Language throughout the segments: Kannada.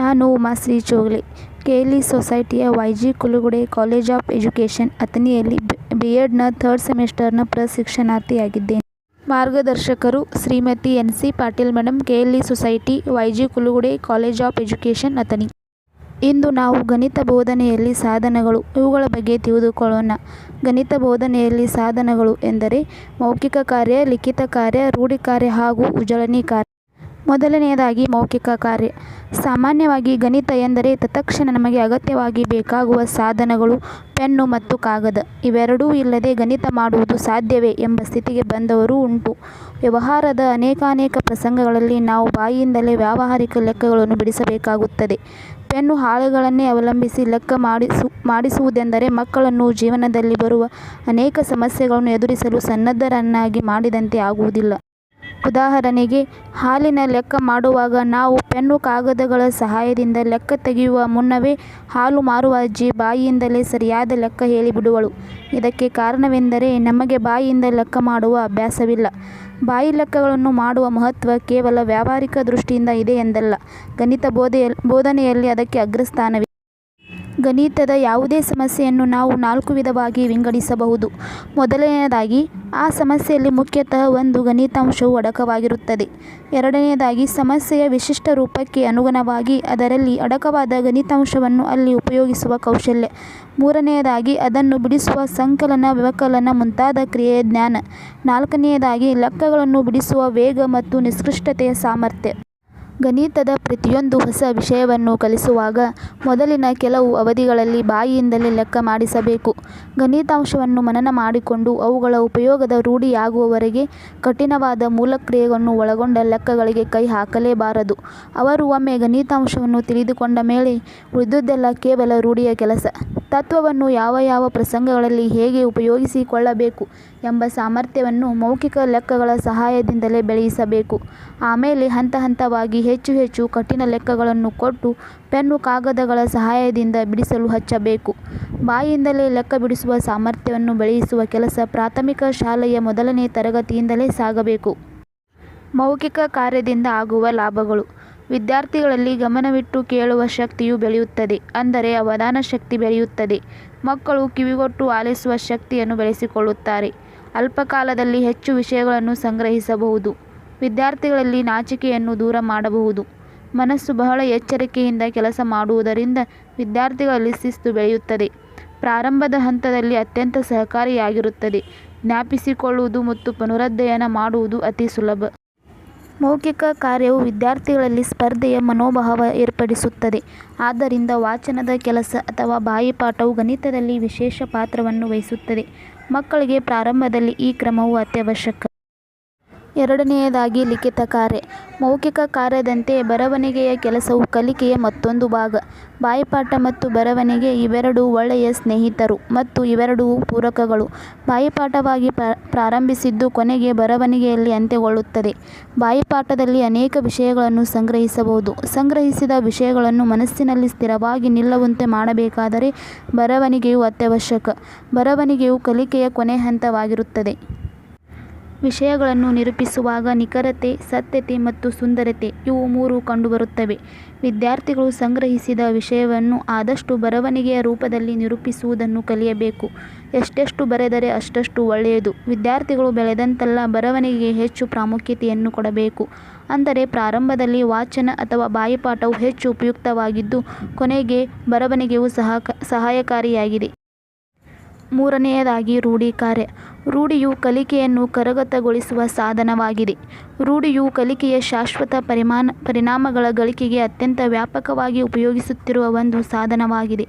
ನಾನು Umashree L E ಸೊಸೈಟಿಯ Y G Kulugude college of education ಅಥನಿಯಲ್ಲಿ B ಎಡ್ನ ಥರ್ಡ್ ಸೆಮಿಸ್ಟರ್ನ ಪ್ರಶಿಕ್ಷಣಾರ್ಥಿಯಾಗಿದ್ದೇನೆ. ಮಾರ್ಗದರ್ಶಕರು Shrimati N. C. Patil madam KLE society, Y G Kulugude college of education Athani ಇಂದು ನಾವು ಗಣಿತ ಬೋಧನೆಯಲ್ಲಿ ಸಾಧನಗಳು ಇವುಗಳ ಬಗ್ಗೆ ತಿಳಿದುಕೊಳ್ಳೋಣ. ಗಣಿತ ಬೋಧನೆಯಲ್ಲಿ ಸಾಧನಗಳು ಎಂದರೆ ಮೌಖಿಕ ಕಾರ್ಯ, ಲಿಖಿತ ಕಾರ್ಯ, ರೂಢಿ ಕಾರ್ಯ ಹಾಗೂ ಉಜಳನಿ ಕಾರ್ಯ. ಮೊದಲನೆಯದಾಗಿ ಮೌಖಿಕ ಕಾರ್ಯ. ಸಾಮಾನ್ಯವಾಗಿ ಗಣಿತ ಎಂದರೆ ತತ್ಕ್ಷಣ ನಮಗೆ ಅಗತ್ಯವಾಗಿ ಬೇಕಾಗುವ ಸಾಧನಗಳು, ಪೆನ್ನು ಮತ್ತು ಕಾಗದ. ಇವೆರಡೂ ಇಲ್ಲದೆ ಗಣಿತ ಮಾಡುವುದು ಸಾಧ್ಯವೇ ಎಂಬ ಸ್ಥಿತಿಗೆ ಬಂದವರೂ ಉಂಟು. ವ್ಯವಹಾರದ ಅನೇಕಾನೇಕ ಪ್ರಸಂಗಗಳಲ್ಲಿ ನಾವು ಬಾಯಿಯಿಂದಲೇ ವ್ಯಾವಹಾರಿಕ ಲೆಕ್ಕಗಳನ್ನು ಬಿಡಿಸಬೇಕಾಗುತ್ತದೆ. ಪೆನ್ನು ಹಾಳೆಗಳನ್ನೇ ಅವಲಂಬಿಸಿ ಲೆಕ್ಕ ಮಾಡಿಸು, ಮಾಡಿಸುವುದೆಂದರೆ ಮಕ್ಕಳನ್ನು ಜೀವನದಲ್ಲಿ ಬರುವ ಅನೇಕ ಸಮಸ್ಯೆಗಳನ್ನು ಎದುರಿಸಲು ಸನ್ನದ್ಧರನ್ನಾಗಿ ಮಾಡಿದಂತೆ ಆಗುವುದಿಲ್ಲ. ಉದಾಹರಣೆಗೆ ಹಾಲಿನ ಲೆಕ್ಕ ಮಾಡುವಾಗ ನಾವು ಪೆನ್ನು ಕಾಗದಗಳ ಸಹಾಯದಿಂದ ಲೆಕ್ಕ ತೆಗೆಯುವ ಮುನ್ನವೇ ಹಾಲು ಮಾರುವ ಅಜ್ಜಿ ಬಾಯಿಯಿಂದಲೇ ಸರಿಯಾದ ಲೆಕ್ಕ ಹೇಳಿಬಿಡುವಳು. ಇದಕ್ಕೆ ಕಾರಣವೆಂದರೆ ನಮಗೆ ಬಾಯಿಯಿಂದ ಲೆಕ್ಕ ಮಾಡುವ ಅಭ್ಯಾಸವಿಲ್ಲ. ಬಾಯಿ ಲೆಕ್ಕಗಳನ್ನು ಮಾಡುವ ಮಹತ್ವ ಕೇವಲ ವ್ಯಾವಹಾರಿಕ ದೃಷ್ಟಿಯಿಂದ ಇದೆ ಎಂದಲ್ಲ, ಗಣಿತ ಬೋಧೆಯ ಬೋಧನೆಯಲ್ಲಿ ಅದಕ್ಕೆ ಅಗ್ರಸ್ಥಾನವಿದೆ. ಗಣಿತದ ಯಾವುದೇ ಸಮಸ್ಯೆಯನ್ನು ನಾವು ನಾಲ್ಕು ವಿಧವಾಗಿ ವಿಂಗಡಿಸಬಹುದು. ಮೊದಲನೆಯದಾಗಿ ಆ ಸಮಸ್ಯೆಯಲ್ಲಿ ಮುಖ್ಯತಃ ಒಂದು ಗಣಿತಾಂಶವು ಅಡಕವಾಗಿರುತ್ತದೆ. ಎರಡನೆಯದಾಗಿ ಸಮಸ್ಯೆಯ ವಿಶಿಷ್ಟ ರೂಪಕ್ಕೆ ಅನುಗುಣವಾಗಿ ಅದರಲ್ಲಿ ಅಡಕವಾದ ಗಣಿತಾಂಶವನ್ನು ಅಲ್ಲಿ ಉಪಯೋಗಿಸುವ ಕೌಶಲ್ಯ. ಮೂರನೆಯದಾಗಿ ಅದನ್ನು ಬಿಡಿಸುವ ಸಂಕಲನ, ವ್ಯವಕಲನ ಮುಂತಾದ ಕ್ರಿಯೆಯ ಜ್ಞಾನ. ನಾಲ್ಕನೆಯದಾಗಿ ಲೆಕ್ಕಗಳನ್ನು ಬಿಡಿಸುವ ವೇಗ ಮತ್ತು ನಿಷ್ಕೃಷ್ಟತೆಯ ಸಾಮರ್ಥ್ಯ. ಗಣಿತದ ಪ್ರತಿಯೊಂದು ಹೊಸ ವಿಷಯವನ್ನು ಕಲಿಸುವಾಗ ಮೊದಲಿನ ಕೆಲವು ಅವಧಿಗಳಲ್ಲಿ ಬಾಯಿಯಿಂದಲೇ ಲೆಕ್ಕ ಮಾಡಿಸಬೇಕು. ಗಣಿತಾಂಶವನ್ನು ಮನನ ಮಾಡಿಕೊಂಡು ಅವುಗಳ ಉಪಯೋಗದ ರೂಢಿಯಾಗುವವರೆಗೆ ಕಠಿಣವಾದ ಮೂಲಕ್ರಿಯೆಯನ್ನು ಒಳಗೊಂಡ ಲೆಕ್ಕಗಳಿಗೆ ಕೈ ಹಾಕಲೇಬಾರದು. ಅವರು ಒಮ್ಮೆ ಗಣಿತಾಂಶವನ್ನು ತಿಳಿದುಕೊಂಡ ಮೇಲೆ ಉಳಿದದ್ದೆಲ್ಲ ಕೇವಲ ರೂಢಿಯ ಕೆಲಸ. ತತ್ವವನ್ನು ಯಾವ ಯಾವ ಪ್ರಸಂಗಗಳಲ್ಲಿ ಹೇಗೆ ಉಪಯೋಗಿಸಿಕೊಳ್ಳಬೇಕು ಎಂಬ ಸಾಮರ್ಥ್ಯವನ್ನು ಮೌಖಿಕ ಲೆಕ್ಕಗಳ ಸಹಾಯದಿಂದಲೇ ಬೆಳೆಯಿಸಬೇಕು. ಆಮೇಲೆ ಹಂತ ಹಂತವಾಗಿ ಹೆಚ್ಚು ಹೆಚ್ಚು ಕಠಿಣ ಲೆಕ್ಕಗಳನ್ನು ಕೊಟ್ಟು ಪೆನ್ನು ಕಾಗದಗಳ ಸಹಾಯದಿಂದ ಬಿಡಿಸಲು ಹಚ್ಚಬೇಕು. ಬಾಯಿಂದಲೇ ಲೆಕ್ಕ ಬಿಡಿಸುವ ಸಾಮರ್ಥ್ಯವನ್ನು ಬೆಳೆಯಿಸುವ ಕೆಲಸ ಪ್ರಾಥಮಿಕ ಶಾಲೆಯ ಮೊದಲನೇ ತರಗತಿಯಿಂದಲೇ ಸಾಗಬೇಕು. ಮೌಖಿಕ ಕಾರ್ಯದಿಂದ ಆಗುವ ಲಾಭಗಳು. ವಿದ್ಯಾರ್ಥಿಗಳಲ್ಲಿ ಗಮನವಿಟ್ಟು ಕೇಳುವ ಶಕ್ತಿಯು ಬೆಳೆಯುತ್ತದೆ. ಅಂದರೆ ಅವಧಾನ ಶಕ್ತಿ ಬೆಳೆಯುತ್ತದೆ. ಮಕ್ಕಳು ಕಿವಿಗೊಟ್ಟು ಆಲಿಸುವ ಶಕ್ತಿಯನ್ನು ಬೆಳೆಸಿಕೊಳ್ಳುತ್ತಾರೆ. ಅಲ್ಪಕಾಲದಲ್ಲಿ ಹೆಚ್ಚು ವಿಷಯಗಳನ್ನು ಸಂಗ್ರಹಿಸಬಹುದು. ವಿದ್ಯಾರ್ಥಿಗಳಲ್ಲಿ ನಾಚಿಕೆಯನ್ನು ದೂರ ಮಾಡಬಹುದು. ಮನಸ್ಸು ಬಹಳ ಎಚ್ಚರಿಕೆಯಿಂದ ಕೆಲಸ ಮಾಡುವುದರಿಂದ ವಿದ್ಯಾರ್ಥಿಗಳಲ್ಲಿ ಶಿಸ್ತು ಬೆಳೆಯುತ್ತದೆ. ಪ್ರಾರಂಭದ ಹಂತದಲ್ಲಿ ಅತ್ಯಂತ ಸಹಕಾರಿಯಾಗಿರುತ್ತದೆ. ಜ್ಞಾಪಿಸಿಕೊಳ್ಳುವುದು ಮತ್ತು ಪುನರಧ್ಯಯನ ಮಾಡುವುದು ಅತಿ ಸುಲಭ. ಮೌಖಿಕ ಕಾರ್ಯವು ವಿದ್ಯಾರ್ಥಿಗಳಲ್ಲಿ ಸ್ಪರ್ಧೆಯ ಮನೋಭಾವ ಏರ್ಪಡಿಸುತ್ತದೆ. ಆದ್ದರಿಂದ ವಾಚನದ ಕೆಲಸ ಅಥವಾ ಬಾಯಿಪಾಠವು ಗಣಿತದಲ್ಲಿ ವಿಶೇಷ ಪಾತ್ರವನ್ನು ವಹಿಸುತ್ತದೆ. ಮಕ್ಕಳಿಗೆ ಪ್ರಾರಂಭದಲ್ಲಿ ಈ ಕ್ರಮವು ಅತ್ಯವಶ್ಯಕ. ಎರಡನೆಯದಾಗಿ ಲಿಖಿತ ಕಾರ್ಯ. ಮೌಖಿಕ ಕಾರ್ಯದಂತೆ ಬರವಣಿಗೆಯ ಕೆಲಸವು ಕಲಿಕೆಯ ಮತ್ತೊಂದು ಭಾಗ. ಬಾಯಿಪಾಠ ಮತ್ತು ಬರವಣಿಗೆ ಇವೆರಡೂ ಒಳ್ಳೆಯ ಸ್ನೇಹಿತರು ಮತ್ತು ಇವೆರಡೂ ಪೂರಕಗಳು. ಬಾಯಿಪಾಠವಾಗಿ ಪ್ರಾರಂಭಿಸಿದ್ದು ಕೊನೆಗೆ ಬರವಣಿಗೆಯಲ್ಲಿ ಅಂತ್ಯಗೊಳ್ಳುತ್ತದೆ. ಬಾಯಿಪಾಠದಲ್ಲಿ ಅನೇಕ ವಿಷಯಗಳನ್ನು ಸಂಗ್ರಹಿಸಬಹುದು. ಸಂಗ್ರಹಿಸಿದ ವಿಷಯಗಳನ್ನು ಮನಸ್ಸಿನಲ್ಲಿ ಸ್ಥಿರವಾಗಿ ನಿಲ್ಲುವಂತೆ ಮಾಡಬೇಕಾದರೆ ಬರವಣಿಗೆಯು ಅತ್ಯವಶ್ಯಕ. ಬರವಣಿಗೆಯು ಕಲಿಕೆಯ ಕೊನೆ ಹಂತವಾಗಿರುತ್ತದೆ. ವಿಷಯಗಳನ್ನು ನಿರೂಪಿಸುವಾಗ ನಿಖರತೆ, ಸತ್ಯತೆ ಮತ್ತು ಸುಂದರತೆ ಇವು ಮೂರು ಕಂಡುಬರುತ್ತವೆ. ವಿದ್ಯಾರ್ಥಿಗಳು ಸಂಗ್ರಹಿಸಿದ ವಿಷಯವನ್ನು ಆದಷ್ಟು ಬರವಣಿಗೆಯ ರೂಪದಲ್ಲಿ ನಿರೂಪಿಸುವುದನ್ನು ಕಲಿಯಬೇಕು. ಎಷ್ಟೆಷ್ಟು ಬರೆದರೆ ಅಷ್ಟಷ್ಟು ಒಳ್ಳೆಯದು. ವಿದ್ಯಾರ್ಥಿಗಳು ಬೆಳೆದಂತೆಲ್ಲ ಬರವಣಿಗೆಗೆ ಹೆಚ್ಚು ಪ್ರಾಮುಖ್ಯತೆಯನ್ನು ಕೊಡಬೇಕು. ಅಂದರೆ ಪ್ರಾರಂಭದಲ್ಲಿ ವಾಚನ ಅಥವಾ ಬಾಯಿಪಾಠವು ಹೆಚ್ಚು ಉಪಯುಕ್ತವಾಗಿದ್ದು ಕೊನೆಗೆ ಬರವಣಿಗೆಯು ಸಹಾಯಕಾರಿಯಾಗಿದೆ. ಮೂರನೆಯದಾಗಿ ರೂಢಿ ಕಾರ್ಯ. ರೂಢಿಯು ಕಲಿಕೆಯನ್ನು ಕರಗತಗೊಳಿಸುವ ಸಾಧನವಾಗಿದೆ. ರೂಢಿಯು ಕಲಿಕೆಯ ಶಾಶ್ವತ ಪರಿಮಾಣ, ಪರಿಣಾಮಗಳ ಗಳಿಕೆಗೆ ಅತ್ಯಂತ ವ್ಯಾಪಕವಾಗಿ ಉಪಯೋಗಿಸುತ್ತಿರುವ ಒಂದು ಸಾಧನವಾಗಿದೆ.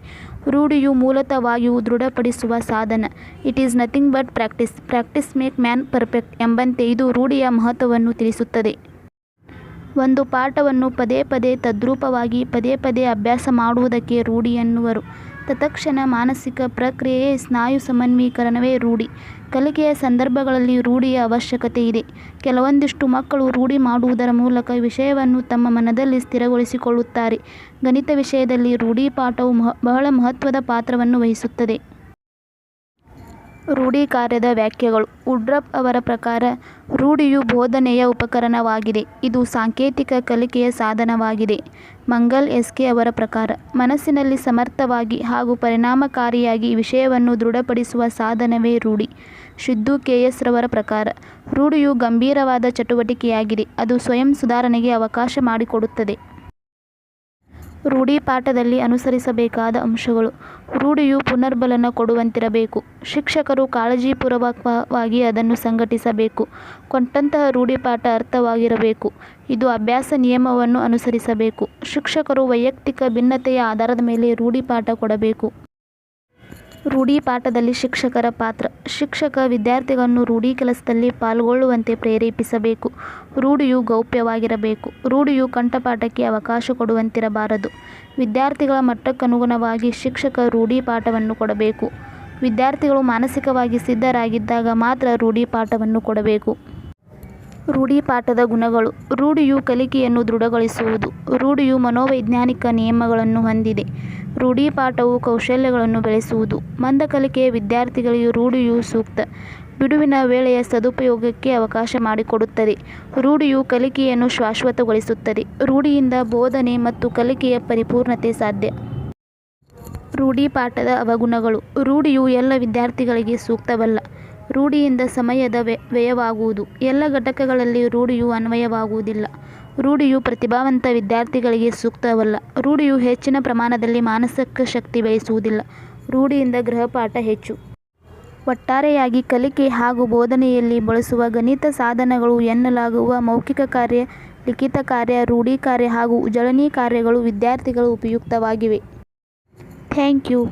ರೂಢಿಯು ಮೂಲತವಾಗಿಯು ದೃಢಪಡಿಸುವ ಸಾಧನ. It is nothing but practice. Practice make man perfect ಎಂಬಂತೆ ಇದು ರೂಢಿಯ ಮಹತ್ವವನ್ನು ತಿಳಿಸುತ್ತದೆ. ಒಂದು ಪಾಠವನ್ನು ಪದೇ ಪದೇ ತದ್ರೂಪವಾಗಿ, ಪದೇ ಪದೇ ಅಭ್ಯಾಸ ಮಾಡುವುದಕ್ಕೆ ರೂಢಿ ಎನ್ನುವರು. ತತ್ಕ್ಷಣ ಮಾನಸಿಕ ಪ್ರಕ್ರಿಯೆ ಸ್ನಾಯು ಸಮನ್ವೀಕರಣವೇ ರೂಢಿ. ಕಲಿಕೆಯ ಸಂದರ್ಭಗಳಲ್ಲಿ ರೂಢಿಯ ಅವಶ್ಯಕತೆ ಇದೆ. ಕೆಲವೊಂದಿಷ್ಟು ಮಕ್ಕಳು ರೂಢಿ ಮಾಡುವುದರ ಮೂಲಕ ವಿಷಯವನ್ನು ತಮ್ಮ ಮನದಲ್ಲಿ ಸ್ಥಿರಗೊಳಿಸಿಕೊಳ್ಳುತ್ತಾರೆ. ಗಣಿತ ವಿಷಯದಲ್ಲಿ ರೂಢಿ ಪಾಠವು ಬಹಳ ಮಹತ್ವದ ಪಾತ್ರವನ್ನು ವಹಿಸುತ್ತದೆ. ರೂಢಿ ಕಾರ್ಯದ ವ್ಯಾಖ್ಯೆಗಳು. ವುಡ್ರಪ್ ಅವರ ಪ್ರಕಾರ, ರೂಢಿಯು ಬೋಧನೆಯ ಉಪಕರಣವಾಗಿದೆ. ಇದು ಸಾಂಕೇತಿಕ ಕಲಿಕೆಯ ಸಾಧನವಾಗಿದೆ. ಮಂಗಲ್ ಎಸ್ಕೆ ಅವರ ಪ್ರಕಾರ, ಮನಸ್ಸಿನಲ್ಲಿ ಸಮರ್ಥವಾಗಿ ಹಾಗೂ ಪರಿಣಾಮಕಾರಿಯಾಗಿ ವಿಷಯವನ್ನು ದೃಢಪಡಿಸುವ ಸಾಧನವೇ ರೂಢಿ. ಸಿದ್ದು ಕೆ. ಎಸ್. ರವರ ಪ್ರಕಾರ, ರೂಢಿಯು ಗಂಭೀರವಾದ ಚಟುವಟಿಕೆಯಾಗಿದೆ. ಅದು ಸ್ವಯಂ ಸುಧಾರಣೆಗೆ ಅವಕಾಶ ಮಾಡಿಕೊಡುತ್ತದೆ. ರೂಢಿ ಪಾಠದಲ್ಲಿ ಅನುಸರಿಸಬೇಕಾದ ಅಂಶಗಳು. ರೂಢಿಯು ಪುನರ್ಬಲನ ಕೊಡುವಂತಿರಬೇಕು. ಶಿಕ್ಷಕರು ಕಾಳಜಿಪೂರ್ವಕವಾಗಿ ಅದನ್ನು ಸಂಘಟಿಸಬೇಕು. ಕೊಟ್ಟಂತಹ ರೂಢಿಪಾಠ ಅರ್ಥವಾಗಿರಬೇಕು. ಇದು ಅಭ್ಯಾಸ ನಿಯಮವನ್ನು ಅನುಸರಿಸಬೇಕು. ಶಿಕ್ಷಕರು ವೈಯಕ್ತಿಕ ಭಿನ್ನತೆಯ ಆಧಾರದ ಮೇಲೆ ರೂಢಿಪಾಠ ಕೊಡಬೇಕು. ರೂಢಿ ಪಾಠದಲ್ಲಿ ಶಿಕ್ಷಕರ ಪಾತ್ರ. ಶಿಕ್ಷಕ ವಿದ್ಯಾರ್ಥಿಗಳನ್ನು ರೂಢಿ ಕೆಲಸದಲ್ಲಿ ಪಾಲ್ಗೊಳ್ಳುವಂತೆ ಪ್ರೇರೇಪಿಸಬೇಕು. ರೂಢಿಯು ಗೌಪ್ಯವಾಗಿರಬೇಕು. ರೂಢಿಯು ಕಂಠಪಾಠಕ್ಕೆ ಅವಕಾಶ ಕೊಡುವಂತಿರಬಾರದು. ವಿದ್ಯಾರ್ಥಿಗಳ ಮಟ್ಟಕ್ಕನುಗುಣವಾಗಿ ಶಿಕ್ಷಕ ರೂಢಿ ಪಾಠವನ್ನು ಕೊಡಬೇಕು. ವಿದ್ಯಾರ್ಥಿಗಳು ಮಾನಸಿಕವಾಗಿ ಸಿದ್ಧರಾಗಿದ್ದಾಗ ಮಾತ್ರ ರೂಢಿ ಪಾಠವನ್ನು ಕೊಡಬೇಕು. ರೂಢಿ ಪಾಠದ ಗುಣಗಳು. ರೂಢಿಯು ಕಲಿಕೆಯನ್ನು ದೃಢಗೊಳಿಸುವುದು. ರೂಢಿಯು ಮನೋವೈಜ್ಞಾನಿಕ ನಿಯಮಗಳನ್ನು ಹೊಂದಿದೆ. ರೂಢಿ ಪಾಠವು ಕೌಶಲ್ಯಗಳನ್ನು ಬೆಳೆಸುವುದು. ಮಂದ ಕಲಿಕೆಯ ವಿದ್ಯಾರ್ಥಿಗಳಿಗೆ ರೂಢಿಯು ಸೂಕ್ತ. ಬಿಡುವಿನ ವೇಳೆಯ ಸದುಪಯೋಗಕ್ಕೆ ಅವಕಾಶ ಮಾಡಿಕೊಡುತ್ತದೆ. ರೂಢಿಯು ಕಲಿಕೆಯನ್ನು ಶಾಶ್ವತಗೊಳಿಸುತ್ತದೆ. ರೂಢಿಯಿಂದ ಬೋಧನೆ ಮತ್ತು ಕಲಿಕೆಯ ಪರಿಪೂರ್ಣತೆ ಸಾಧ್ಯ. ರೂಢಿ ಪಾಠದ ಅವಗುಣಗಳು. ರೂಢಿಯು ಎಲ್ಲ ವಿದ್ಯಾರ್ಥಿಗಳಿಗೆ ಸೂಕ್ತವಲ್ಲ. ರೂಢಿಯಿಂದ ಸಮಯದ ವ್ಯ- ವ್ಯಯವಾಗುವುದು. ಎಲ್ಲ ಘಟಕಗಳಲ್ಲಿ ರೂಢಿಯು ಅನ್ವಯವಾಗುವುದಿಲ್ಲ. ರೂಢಿಯು ಪ್ರತಿಭಾವಂತ ವಿದ್ಯಾರ್ಥಿಗಳಿಗೆ ಸೂಕ್ತವಲ್ಲ. ರೂಢಿಯು ಹೆಚ್ಚಿನ ಪ್ರಮಾಣದಲ್ಲಿ ಮಾನಸಿಕ ಶಕ್ತಿ ಬಯಸುವುದಿಲ್ಲ. ರೂಢಿಯಿಂದ ಗೃಹಪಾಠ ಹೆಚ್ಚು. ಒಟ್ಟಾರೆಯಾಗಿ ಕಲಿಕೆ ಹಾಗೂ ಬೋಧನೆಯಲ್ಲಿ ಬಳಸುವ ಗಣಿತ ಸಾಧನಗಳು ಎನ್ನಲಾಗುವ ಮೌಖಿಕ ಕಾರ್ಯ, ಲಿಖಿತ ಕಾರ್ಯ, ರೂಢಿ ಕಾರ್ಯ ಹಾಗೂ ಉಜಳನಿ ಕಾರ್ಯಗಳು ವಿದ್ಯಾರ್ಥಿಗಳು ಉಪಯುಕ್ತವಾಗಿವೆ. Thank you.